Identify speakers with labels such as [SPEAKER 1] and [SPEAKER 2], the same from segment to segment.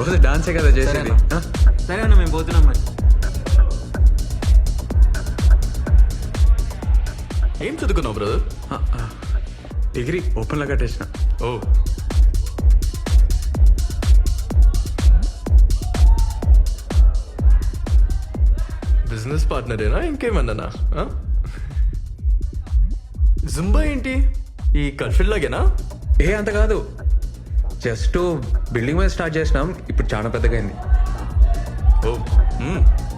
[SPEAKER 1] రోజు డాన్సే కదా చేసేది?
[SPEAKER 2] సరే అన్న మేము పోతున్నాం మరి.
[SPEAKER 3] ఏం చదువుకున్నావు బ్రదర్.
[SPEAKER 1] డిగ్రీ ఓపెన్లో కట్టేసిన.
[SPEAKER 3] ఓ. బిజినెస్ పార్ట్నరేనా ఇంకేమన్నానా? ఆ? జుంబా ఏంటి? ఈ కల్ఫిల్ లాగేనా
[SPEAKER 1] ఏ అంత కాదు. జస్ట్ బిల్డింగ్ మీద స్టార్ట్ చేసినాం ఇప్పుడు చాలా పెద్దగా అయింది.
[SPEAKER 3] ఓ. మ్మ్.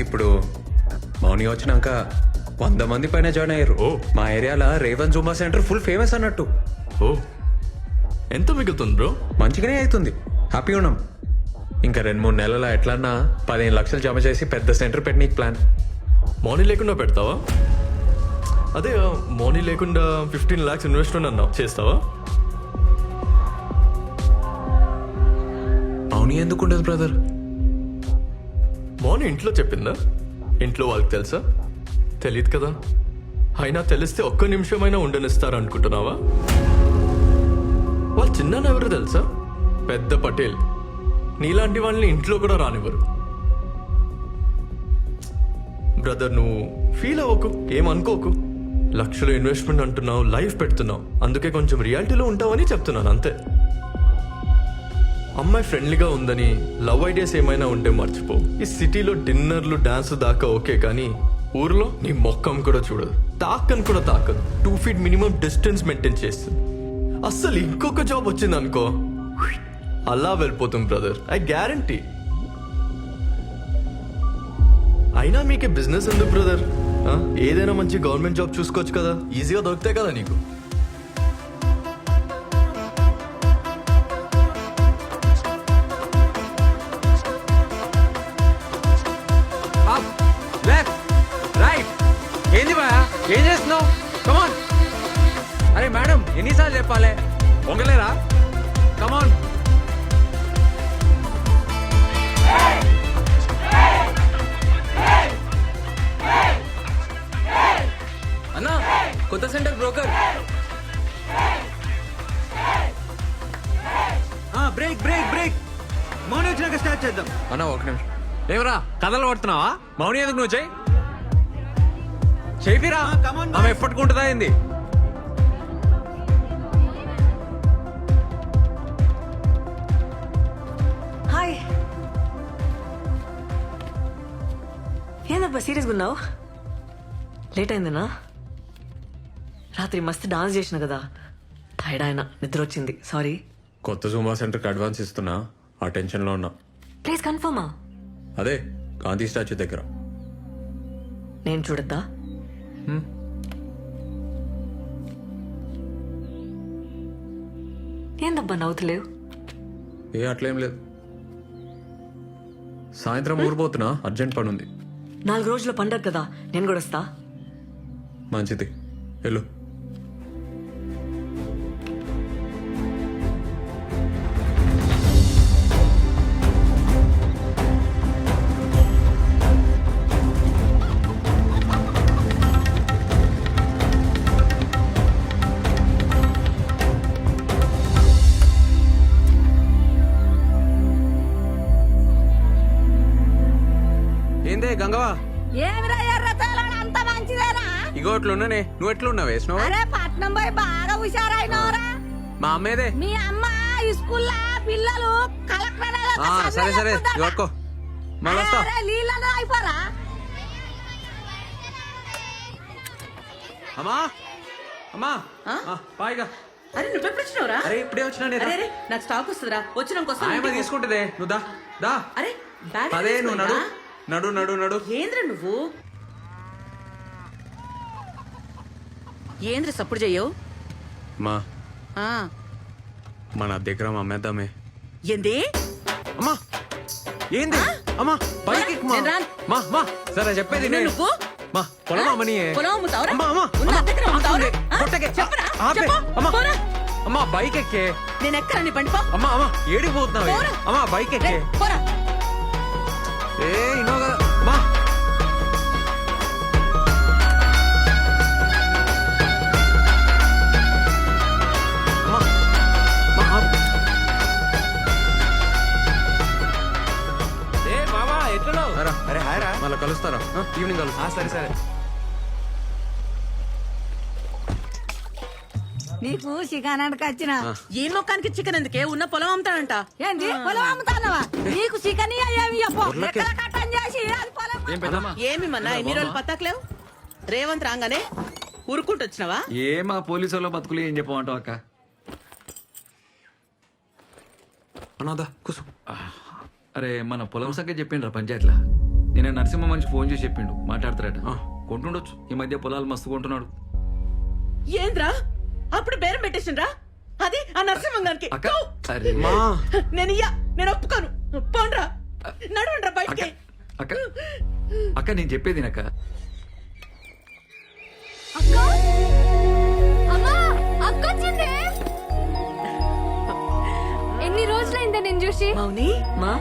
[SPEAKER 1] ఇప్పుడు మౌని వచ్చినాక వంద మంది పైన జాయిన్ అయ్యారు.
[SPEAKER 3] ఓ.
[SPEAKER 1] మా ఏరియాలో రేవన్ జుంబా సెంటర్ ఫుల్ ఫేమస్ అన్నట్టు.
[SPEAKER 3] ఓ. ఎంత మిగులుతుంది బ్రో?
[SPEAKER 1] మంచిగానే అవుతుంది. హ్యాపీ ఉన్నాం. ఇంకా రెండు మూడు నెలల ఎట్లన్నా పదిహేను లక్షలు జమ చేసి పెద్ద సెంటర్ పెట్టనీకి ప్లాన్
[SPEAKER 3] మనీ లేకుండా పెడతావా? అదే మనీ లేకుండా ఫిఫ్టీన్ లాక్స్ ఇన్వెస్ట్మెంట్ అన్నావు. చేస్తావా?
[SPEAKER 1] మనీ ఎందుకు ఉండదు బ్రదర్
[SPEAKER 3] మౌని ఇంట్లో చెప్పిందా? ఇంట్లో వాళ్ళకి తెలుసా? తెలియదు కదా. అయినా తెలిస్తే ఒక్క నిమిషమైనా ఉండనిస్తారు అనుకుంటున్నావా వాళ్ళు చిన్న ఎవరు తెలుసా? పెద్ద పటేల్. నీలాంటి వాళ్ళని ఇంట్లో కూడా రానివ్వరు. బ్రదర్ నువ్వు ఫీల్ అవ్వకు ఏమనుకోకు. లక్షలు ఇన్వెస్ట్మెంట్ అంటున్నావు లైఫ్ పెడుతున్నావు. అందుకే కొంచెం రియాలిటీలో ఉంటావని చెప్తున్నాను అంతే. అమ్మాయి ఫ్రెండ్లీగా ఉందని లవ్ ఐడియాస్ ఏమైనా ఉంటే మర్చిపో. ఈ సిటీలో డిన్నర్లు డాన్స్ దాకా ఓకే కానీ ఊర్లో నీ మొక్కం కూడా చూడదు. తాకని కూడా తాకదు. Two feet minimum distance maintain చేస్తుంది. అస్సలు ఇంకొక జాబ్ వచ్చింది అనుకో అలా వెళ్ళిపోతుంది బ్రదర్ ఐ గ్యారంటీ అయినా మీకే బిజినెస్ ఎందుకు బ్రదర్ ఏదైనా మంచి గవర్నమెంట్ జాబ్ చూసుకోవచ్చు కదా. ఈజీగా దొరుకుతాయి కదా నీకు.
[SPEAKER 1] ఏంది బా ఏం చేస్తున్నావు? కమాన్ అరే మేడం ఎన్నిసార్లు చెప్పాలి? పొంగలేరా? కమాన్
[SPEAKER 2] అన్న కొత్త centre broker. Break break break. మౌని వచ్చినాక స్టార్ట్ చేద్దాం.
[SPEAKER 1] అన్న ఒక నిమిషం. ఏమరా కథలు పడుతున్నావా మౌని ఎందుకు నువ్వు చేయి? చేపిరా. ఆమె ఎప్పటికుంటుందా ఏంది?
[SPEAKER 4] హాయ్ ఏందబ్బా సీరియస్గా ఉన్నావు? లేట్ అయిందనా? రాత్రి మస్తు డాన్స్ చేసిన కదా. టైర్డ్ ఆయన నిద్ర వచ్చింది సారీ
[SPEAKER 1] కొత్త జూమా సెంటర్కి అడ్వాన్స్ ఇస్తున్నా. ఆ టెన్షన్లో ఉన్నా.
[SPEAKER 4] ప్లీజ్ కన్ఫర్మా
[SPEAKER 1] అదే గాంధీ స్టాచ్యూ దగ్గర.
[SPEAKER 4] నేను చూడద్దా? ఏందబ్బా నవ్వుతలేవు?
[SPEAKER 1] ఏ అట్లేం లేదు. సాయంత్రం ఊరిపోతున్నా అర్జెంట్ పని ఉంది
[SPEAKER 4] నాలుగు రోజుల పండగ కదా నేను కూడా వస్తా.
[SPEAKER 1] మంచిది. వెళ్ళు. ఏందే గంగవా?
[SPEAKER 5] ఏమిరా అంత మంచిదేనా?
[SPEAKER 1] ఇగో అట్లున్నానే. నువ్వు ఎట్లున్నావు? వేసినావు
[SPEAKER 5] అరే పట్నం పోయి బాగా హుషారైనవరా?
[SPEAKER 1] మా అమ్మేదే.
[SPEAKER 5] మీ అమ్మ ఈ స్కూల్లో పిల్లలు కలెక్టర్
[SPEAKER 1] ఆ, సరే సరే. మళ్ళీ వస్తా.
[SPEAKER 5] నీళ్ళలో అయిపోరా.
[SPEAKER 1] అమ్మా! అమ్మా!
[SPEAKER 6] ఆ?
[SPEAKER 1] ఆ, పాయిగా
[SPEAKER 6] అరే నువ్వు ఎప్పుడు వచ్చినావురా
[SPEAKER 1] అరే ఇప్పుడే వచ్చినా నేను.
[SPEAKER 6] అరే అరే నాకు స్టాక్ వస్తుందిరా. వచ్చినాక వస్తా
[SPEAKER 1] ఆయమ్మ
[SPEAKER 6] ఇంటికి పో.
[SPEAKER 1] తీసుకుంటుందే. నువ్వు దా. దా.
[SPEAKER 6] అరే బ్యాగ్
[SPEAKER 1] అదే నువ్వు నడు. నడు నడు నడు
[SPEAKER 6] ఏంద్ర నువ్వు ఏంద్ర సప్పుడు చెయ్యవు
[SPEAKER 1] మా
[SPEAKER 6] ఆ,
[SPEAKER 1] మన దగ్గర అమ్మేద్దామే
[SPEAKER 6] ఏంది
[SPEAKER 1] అమ్మా ఏంది అమ్మా బైక్ మా.
[SPEAKER 6] నేను రాను.
[SPEAKER 1] మా మా సరే చెప్పేది నేను.
[SPEAKER 6] నువ్వు?
[SPEAKER 1] మా పొలం అమ్మని
[SPEAKER 6] పొలం అమ్ముతావురా?
[SPEAKER 1] అమ్మా అమ్మా
[SPEAKER 6] ఉన్న
[SPEAKER 1] అమ్మా,
[SPEAKER 6] దగ్గర అమ్ముతావురా?
[SPEAKER 1] ఆపండి.
[SPEAKER 6] ఆ?
[SPEAKER 1] కొట్టకే.
[SPEAKER 6] చెప్పరా?
[SPEAKER 1] ఆపే.
[SPEAKER 6] చెప్పు.
[SPEAKER 1] అమ్మా
[SPEAKER 6] పోరా.
[SPEAKER 1] అమ్మా బైక్ ఎక్కే
[SPEAKER 6] నేను ఎక్కరా నీ బండి పో
[SPEAKER 1] అమ్మా అమ్మా ఏడికి పోతున్నావే
[SPEAKER 6] పోరా.
[SPEAKER 1] అమ్మా బైక్ ఎక్కే
[SPEAKER 6] పోరా
[SPEAKER 1] మళ్ళీ కలుస్తారా? ఈవినింగ్ కలుస్తా. సరే సరే.
[SPEAKER 5] నీకు చికెనానికి వచ్చిన
[SPEAKER 6] ఈ మొక్కానికి చికెన్ ఎందుకే? ఉన్న పొలం అమ్ముతాడంట.
[SPEAKER 5] ఏంది? పొలం అమ్ముతానవా? నీకు చికెన్ ఏమి కట్టం చేసి
[SPEAKER 1] ఏం
[SPEAKER 6] ఏమి మన్నా? ఎన్ని రోజులు పత్తాకలేవు రేవంత్ రాగానే ఉరుక్కుంటూ వచ్చినావా
[SPEAKER 2] ఏ మా పోలీసు వాళ్ళ బతుకులు ఏం చెప్పమంటావు అక్క?
[SPEAKER 1] అనాదా కూసు.
[SPEAKER 2] అరే మన పొలం సంగతి చెప్పిండ్రా పంచాయతీలా? నేను నరసింహ మనిషి ఫోన్ చేసి చెప్పిండు మాట్లాడతారట.
[SPEAKER 1] ఆ.
[SPEAKER 2] కొంటుండొచ్చు. ఈ మధ్య పొలాలు మస్తు కొంటున్నాడు.
[SPEAKER 6] ఏంద్రా? పెట్టేసిండ్రా? అది ఆ నరసింహంగానికి.
[SPEAKER 2] అక్క అరే
[SPEAKER 1] మా!
[SPEAKER 6] నేను ఇయ్యా నేను ఒప్పుకోను. పోండ్రా నడవండ్రా
[SPEAKER 2] అక్క
[SPEAKER 6] బయటికి.
[SPEAKER 2] అక్క అక్క నేను చెప్పేది అక్క
[SPEAKER 7] అక్క? అమ్మా అక్క వచ్చింది. ఎన్ని రోజులైందే నేను చూసి?
[SPEAKER 4] మౌని? మా?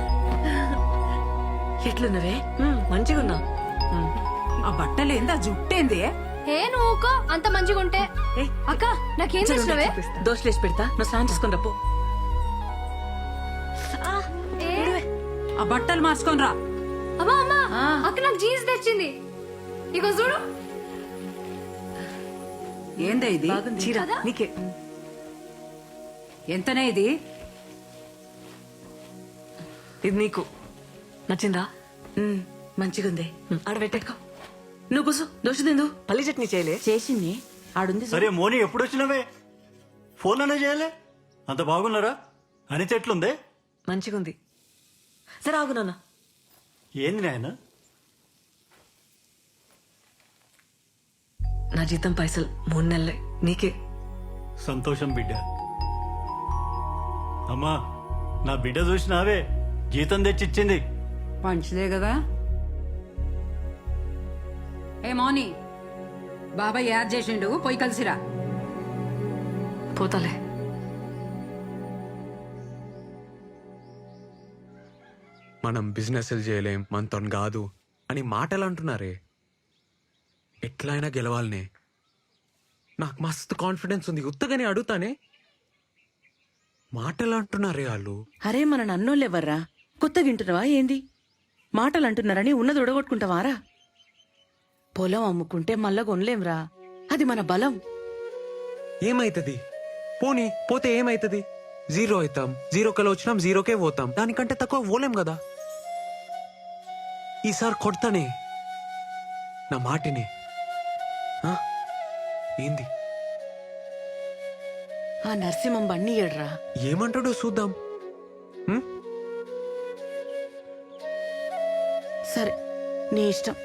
[SPEAKER 4] ఎట్లున్నవే? మ్, మంచిగున్నా.
[SPEAKER 5] ఆ బట్టలు ఏందా జుట్టేంది.
[SPEAKER 7] ఏ నువ్వుకో అంత మంచిగా ఉంటే.
[SPEAKER 4] ఏయ్,
[SPEAKER 7] అక్క నాకేం చేసినవే
[SPEAKER 4] దోశలేసి పెడతా. నువ్వు స్నానం చేసుకుని రప్పు
[SPEAKER 7] ఏ?
[SPEAKER 5] ఆ బట్టలు మార్చుకొని రా.
[SPEAKER 7] అమ్మా అమ్మా. అక్క నాకు జీన్స్ తెచ్చింది. ఇగో చూడు.
[SPEAKER 5] ఏందా ఇది?
[SPEAKER 4] చీర. నీకే.
[SPEAKER 5] ఎంతనే ఇది?
[SPEAKER 4] ఇది నీకు. నచ్చిందా?
[SPEAKER 6] మంచిగుంది.
[SPEAKER 4] ఆడ పెట్టేట్టుకో నువ్వు కూసు దోశ తిందు. పల్లి చట్నీ చేయలే.
[SPEAKER 6] చేసింది. ఆడుంది
[SPEAKER 8] సరే మోని ఎప్పుడు వచ్చినవే? ఫోన్లోనే చేయలే? అంత బాగున్నారా? అని చెట్లుందే?
[SPEAKER 4] మంచిగుంది. సరే ఆగు నాన్న.
[SPEAKER 8] ఏంది నాయన?
[SPEAKER 4] నా జీతం పైసలు మూడు నెలలే. నీకే.
[SPEAKER 8] సంతోషం బిడ్డ. అమ్మా నా బిడ్డ చూసినావే? జీతం తెచ్చిచ్చింది.
[SPEAKER 5] మంచిదే కదా. ఏ మౌని. బాబాయ్ యాడ్ చేసిండు. పోయి కలిసిరా.
[SPEAKER 4] పోతాలే.
[SPEAKER 1] మనం బిజినెస్లు చేయలేం మనతో కాదు అని మాటలు అంటున్నారే ఎట్లయినా గెలవాలనే. నాకు మస్తు కాన్ఫిడెన్స్ ఉంది. ఉత్తగానే అడుగుతానే. మాటలు అంటున్నారే వాళ్ళు.
[SPEAKER 6] అరే మన నన్నోళ్ళెవర్రా? కొత్తగా వింటున్నావా ఏంది? మాటలు అంటున్నారని ఉన్నది ఉడగొట్టుకుంటావారా పొలం అమ్ముకుంటే మళ్ళా కొనలేంరా. అది మన బలం.
[SPEAKER 1] ఏమైతుంది? పోనీ పోతే ఏమైతుంది? జీరో అవుతాం జీరో కల వచ్చినాం జీరోకే పోతాం. దానికంటే తక్కువ పోలేం కదా? ఈసారి కొడతానే. నా మాటిని. ఆ? ఏంది?
[SPEAKER 6] ఆ నరసింహం బండి ఏడ్రా
[SPEAKER 1] ఏమంటాడో చూద్దాం?
[SPEAKER 6] సరే నీ ఇష్టం.